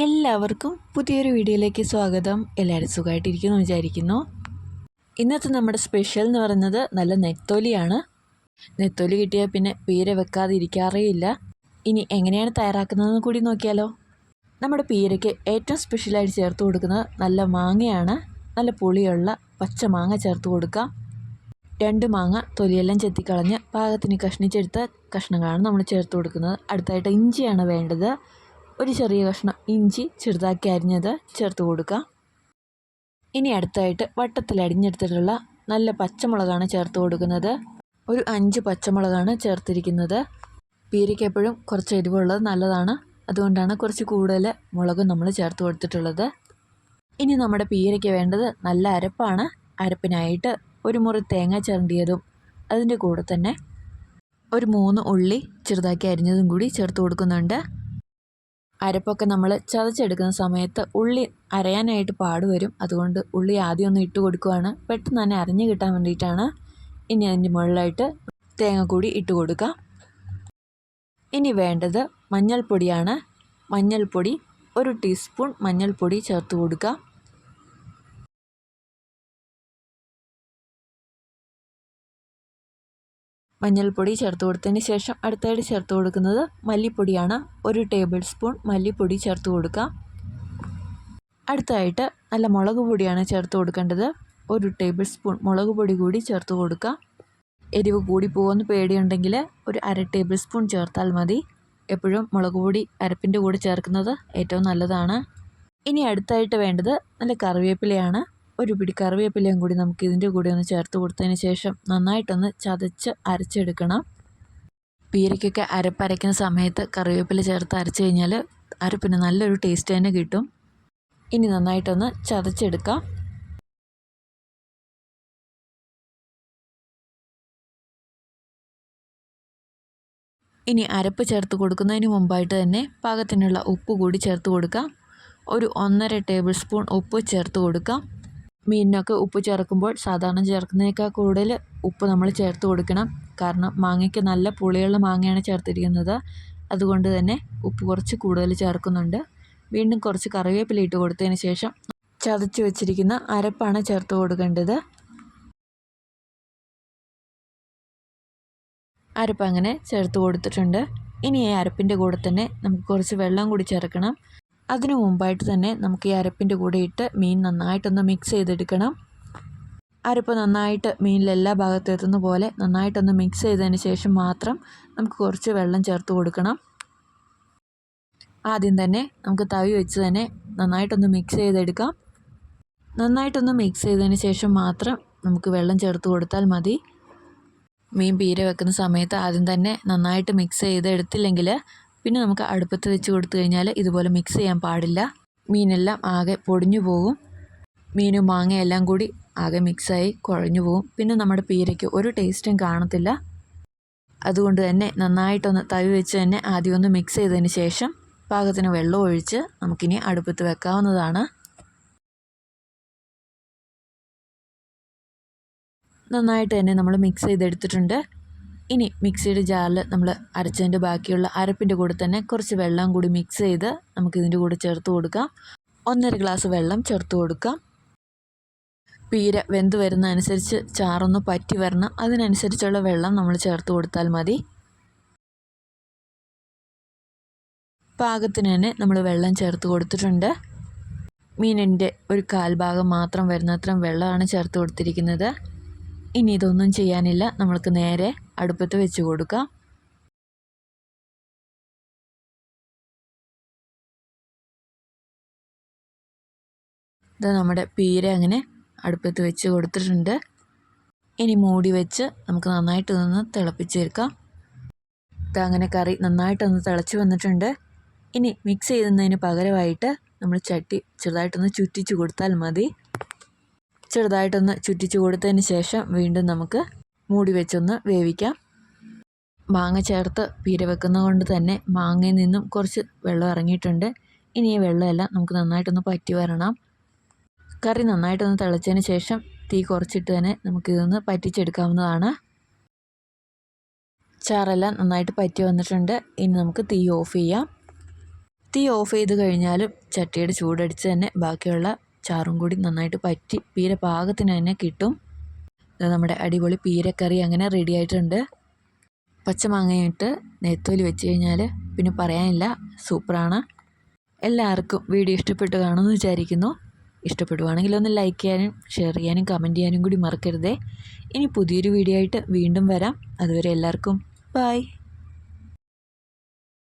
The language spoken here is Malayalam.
എല്ലാവർക്കും പുതിയൊരു വീഡിയോയിലേക്ക് സ്വാഗതം. എല്ലാവരും സുഖമായിട്ടിരിക്കുന്നു വിചാരിക്കുന്നു. ഇന്നത്തെ നമ്മുടെ സ്പെഷ്യൽ എന്ന് പറയുന്നത് നല്ല നെത്തോലിയാണ്. നെത്തോലി കിട്ടിയാൽ പിന്നെ പീര വെക്കാതെ ഇരിക്കാറേ ഇല്ല. ഇനി എങ്ങനെയാണ് തയ്യാറാക്കുന്നതെന്ന് കൂടി നോക്കിയാലോ. നമ്മുടെ പീരയ്ക്ക് ഏറ്റവും സ്പെഷ്യലായിട്ട് ചേർത്ത് കൊടുക്കുന്നത് നല്ല മാങ്ങയാണ്. നല്ല പുളിയുള്ള പച്ച മാങ്ങ ചേർത്ത് കൊടുക്കാം. രണ്ട് മാങ്ങ തൊലിയെല്ലാം ചെത്തിക്കളഞ്ഞ് പാകത്തിന് കഷ്ണിച്ചെടുത്ത കഷ്ണങ്ങളാണ് നമ്മൾ ചേർത്ത് കൊടുക്കുന്നത്. അടുത്തായിട്ട് ഇഞ്ചിയാണ് വേണ്ടത്. ഒരു ചെറിയ കഷ്ണം ഇഞ്ചി ചെറുതാക്കി അരിഞ്ഞത് ചേർത്ത് കൊടുക്കുക ഇനി അടുത്തായിട്ട് വട്ടത്തിൽ അരിഞ്ഞെടുത്തിട്ടുള്ള നല്ല പച്ചമുളകാണ് ചേർത്ത് കൊടുക്കുന്നത്. ഒരു അഞ്ച് പച്ചമുളകാണ് ചേർത്തിരിക്കുന്നത്. പീരയ്ക്ക് എപ്പോഴും കുറച്ച് എരിവുള്ളത് നല്ലതാണ്. അതുകൊണ്ടാണ് കുറച്ച് കൂടുതൽ മുളകും നമ്മൾ ചേർത്ത് കൊടുത്തിട്ടുള്ളത്. ഇനി നമ്മുടെ പീരയ്ക്ക് വേണ്ടത് നല്ല അരപ്പാണ്. അരപ്പിനായിട്ട് ഒരു മുറി തേങ്ങ ചിരണ്ടിയതും അതിന്റെ കൂടെ തന്നെ ഒരു മൂന്ന് ഉള്ളി ചെറുതാക്കി അരിഞ്ഞതും കൂടി ചേർത്ത് കൊടുക്കുന്നുണ്ട്. അരപ്പൊക്കെ നമ്മൾ ചതച്ചെടുക്കുന്ന സമയത്ത് ഉള്ളി അരയാനായിട്ട് പാടുവരും അതുകൊണ്ട് ഉള്ളി ആദ്യം ഒന്ന് ഇട്ട് കൊടുക്കുകയാണ് പെട്ടെന്ന് തന്നെ അരഞ്ഞു കിട്ടാൻ വേണ്ടിയിട്ടാണ് ഇനി അതിന്റെ മുകളിലായിട്ട് തേങ്ങ കൂടി ഇട്ട് കൊടുക്കാം. ഇനി വേണ്ടത് മഞ്ഞൾപ്പൊടിയാണ്. മഞ്ഞൾപ്പൊടി ഒരു ടീസ്പൂൺ മഞ്ഞൾപ്പൊടി ചേർത്ത് കൊടുക്കുക മഞ്ഞൾപ്പൊടി ചേർത്ത് കൊടുത്തതിന് ശേഷം അടുത്തായിട്ട് ചേർത്ത് കൊടുക്കുന്നത് മല്ലിപ്പൊടിയാണ്. ഒരു ടേബിൾ സ്പൂൺ മല്ലിപ്പൊടി ചേർത്ത് കൊടുക്കാം അടുത്തായിട്ട് നല്ല മുളക് പൊടിയാണ് ചേർത്ത് കൊടുക്കേണ്ടത്. ഒരു ടേബിൾ സ്പൂൺ മുളക് പൊടി കൂടി ചേർത്ത് കൊടുക്കാം എരിവ് കൂടി പോകുമെന്ന് പേടിയുണ്ടെങ്കിൽ ഒരു അര ടേബിൾ സ്പൂൺ ചേർത്താൽ മതി. എപ്പോഴും മുളക് പൊടി അരപ്പിന്റെ കൂടെ ചേർക്കുന്നത് ഏറ്റവും നല്ലതാണ്. ഇനി അടുത്തായിട്ട് വേണ്ടത് നല്ല കറിവേപ്പിലയാണ്. ഒരു പിടി കറിവേപ്പിലയും കൂടി നമുക്ക് ഇതിന്റെ കൂടെ ഒന്ന് ചേർത്ത് കൊടുത്തതിന് ശേഷം നന്നായിട്ടൊന്ന് ചതച്ച് അരച്ചെടുക്കണം. പീരയ്ക്കൊക്കെ അരപ്പരയ്ക്കുന്ന സമയത്ത് കറിവേപ്പില ചേർത്ത് അരച്ച് കഴിഞ്ഞാൽ അരപ്പിന് നല്ലൊരു ടേസ്റ്റ് തന്നെ കിട്ടും. ഇനി നന്നായിട്ടൊന്ന് ചതച്ചെടുക്കാം. ഇനി അരപ്പ് ചേർത്ത് കൊടുക്കുന്നതിന് മുമ്പായിട്ട് തന്നെ പാകത്തിനുള്ള ഉപ്പ് കൂടി ചേർത്ത് കൊടുക്കാം. ഒരു ഒന്നര ടേബിൾ സ്പൂൺ ഉപ്പ് ചേർത്ത് കൊടുക്കാം. മീനിനൊക്കെ ഉപ്പ് ചേർക്കുമ്പോൾ സാധാരണ ചേർക്കുന്നതിനേക്കാൾ കൂടുതൽ ഉപ്പ് നമ്മൾ ചേർത്ത് കൊടുക്കണം. കാരണം മാങ്ങയ്ക്ക് നല്ല പുളിയുള്ള മാങ്ങയാണ് ചേർത്തിരിക്കുന്നത്. അതുകൊണ്ട് തന്നെ ഉപ്പ് കുറച്ച് കൂടുതൽ ചേർക്കുന്നുണ്ട്. വീണ്ടും കുറച്ച് കറിവേപ്പില ഇട്ട് കൊടുത്തതിന് ശേഷം ചതച്ച് വെച്ചിരിക്കുന്ന അരപ്പാണ് ചേർത്ത് കൊടുക്കേണ്ടത്. അരപ്പ് അങ്ങനെ ചേർത്ത് കൊടുത്തിട്ടുണ്ട്. ഇനി ഈ അരപ്പിന്റെ കൂടെ തന്നെ നമുക്ക് കുറച്ച് വെള്ളം കൂടി ചേർക്കണം. അതിനു മുമ്പായിട്ട് തന്നെ നമുക്ക് ഈ അരപ്പിന്റെ കൂടെ ഇട്ട് മീൻ നന്നായിട്ടൊന്ന് മിക്സ് ചെയ്തെടുക്കണം. അരപ്പ് നന്നായിട്ട് മീനിൽ എല്ലാ ഭാഗത്തും എത്തുന്ന പോലെ നന്നായിട്ടൊന്ന് മിക്സ് ചെയ്തതിന് ശേഷം മാത്രം നമുക്ക് കുറച്ച് വെള്ളം ചേർത്ത് കൊടുക്കണം. ആദ്യം തന്നെ നമുക്ക് തവി വെച്ച് തന്നെ നന്നായിട്ടൊന്ന് മിക്സ് ചെയ്തെടുക്കാം. നന്നായിട്ടൊന്ന് മിക്സ് ചെയ്തതിന് ശേഷം മാത്രം നമുക്ക് വെള്ളം ചേർത്ത് കൊടുത്താൽ മതി. മീൻ പീര വെക്കുന്ന സമയത്ത് ആദ്യം തന്നെ നന്നായിട്ട് മിക്സ് ചെയ്ത് എടുത്തില്ലെങ്കിൽ പിന്നെ നമുക്ക് അടുപ്പത്ത് വെച്ച് കൊടുത്തു കഴിഞ്ഞാൽ ഇതുപോലെ മിക്സ് ചെയ്യാൻ പാടില്ല. മീനെല്ലാം ആകെ പൊടിഞ്ഞു പോകും മീനും മാങ്ങയെല്ലാം കൂടി ആകെ മിക്സായി കുഴഞ്ഞു പോകും പിന്നെ നമ്മുടെ പീരയ്ക്ക് ഒരു ടേസ്റ്റും കാണത്തില്ല. അതുകൊണ്ട് തന്നെ നന്നായിട്ടൊന്ന് തവി വെച്ച് തന്നെ ആദ്യം ഒന്ന് മിക്സ് ചെയ്തതിന് ശേഷം പാകത്തിന് വെള്ളം ഒഴിച്ച് നമുക്കിനി അടുപ്പത്ത് വെക്കാവുന്നതാണ്. നന്നായിട്ട് തന്നെ നമ്മൾ മിക്സ് ചെയ്തെടുത്തിട്ടുണ്ട്. ഇനി മിക്സിയുടെ ജാറിൽ നമ്മൾ അരച്ചതിന്റെ ബാക്കിയുള്ള അരപ്പിന്റെ കൂടെ തന്നെ കുറച്ച് വെള്ളം കൂടി മിക്സ് ചെയ്ത് നമുക്കിതിന്റെ കൂടെ ചേർത്ത് കൊടുക്കാം. ഒന്നര ഗ്ലാസ് വെള്ളം ചേർത്ത് കൊടുക്കാം. പീര വെന്ത് വരുന്ന അനുസരിച്ച് ചാറൊന്ന് പറ്റി വരണം. അതിനനുസരിച്ചുള്ള വെള്ളം നമ്മൾ ചേർത്ത് കൊടുത്താൽ മതി. പാകത്തിന് തന്നെ നമ്മൾ വെള്ളം ചേർത്ത് കൊടുത്തിട്ടുണ്ട്. മീനിന്റെ ഒരു കാൽഭാഗം മാത്രം വരുന്നത്രയും വെള്ളമാണ് ചേർത്ത് കൊടുത്തിരിക്കുന്നത്. ഇനി ഇതൊന്നും ചെയ്യാനില്ല. നമ്മൾക്ക് നേരെ അടുപ്പത്ത് വെച്ച് കൊടുക്കാം. ഇത് നമ്മുടെ പീര അങ്ങനെ അടുപ്പത്ത് വെച്ച് കൊടുത്തിട്ടുണ്ട്. ഇനി മൂടി വെച്ച് നമുക്ക് നന്നായിട്ട് നിന്ന് തിളപ്പിച്ചെടുക്കാം ഇത് അങ്ങനെ കറി നന്നായിട്ടൊന്ന് തിളച്ച് വന്നിട്ടുണ്ട്. ഇനി മിക്സ് ചെയ്യുന്നതിന് പകരമായിട്ട് നമ്മൾ ചട്ടി ചെറുതായിട്ടൊന്ന് ചുറ്റിച്ച് കൊടുത്താൽ മതി. ചെറുതായിട്ടൊന്ന് ചുറ്റിച്ച് കൊടുത്തതിന് ശേഷം വീണ്ടും നമുക്ക് മൂടി വെച്ചൊന്ന് വേവിക്കാം. മാങ്ങ ചേർത്ത് പീര വെക്കുന്നത് കൊണ്ട് തന്നെ മാങ്ങയിൽ നിന്നും കുറച്ച് വെള്ളം ഇറങ്ങിയിട്ടുണ്ട്. ഇനി ഈ വെള്ളമെല്ലാം നമുക്ക് നന്നായിട്ടൊന്ന് പറ്റി വരണം. കറി നന്നായിട്ടൊന്ന് തിളച്ചതിന് ശേഷം തീ കുറച്ചിട്ട് തന്നെ നമുക്കിതൊന്ന് പറ്റിച്ചെടുക്കാവുന്നതാണ് ചാറെല്ലാം നന്നായിട്ട് പറ്റി വന്നിട്ടുണ്ട്. ഇനി നമുക്ക് തീ ഓഫ് ചെയ്യാം. തീ ഓഫ് ചെയ്ത് കഴിഞ്ഞാലും ചട്ടിയുടെ ചൂടടിച്ച് തന്നെ ബാക്കിയുള്ള ചാറും കൂടി നന്നായിട്ട് പറ്റി. പീര പാകത്തിന് തന്നെ കിട്ടും. നമ്മുടെ അടിപൊളി പീരക്കറി അങ്ങനെ റെഡി ആയിട്ടുണ്ട്. പച്ചമാങ്ങയിട്ട് നെത്തോലി വെച്ച് കഴിഞ്ഞാൽ പിന്നെ പറയാനില്ല സൂപ്പറാണ്. എല്ലാവർക്കും വീഡിയോ ഇഷ്ടപ്പെട്ടു കാണുമെന്ന് വിചാരിക്കുന്നു. ഇഷ്ടപ്പെടുവാണെങ്കിൽ ഒന്ന് ലൈക്ക് ചെയ്യാനും ഷെയർ ചെയ്യാനും കമന്റ് ചെയ്യാനും കൂടി മറക്കരുതേ. ഇനി പുതിയൊരു വീഡിയോ ആയിട്ട് വീണ്ടും വരാം. അതുവരെ എല്ലാവർക്കും ബായ്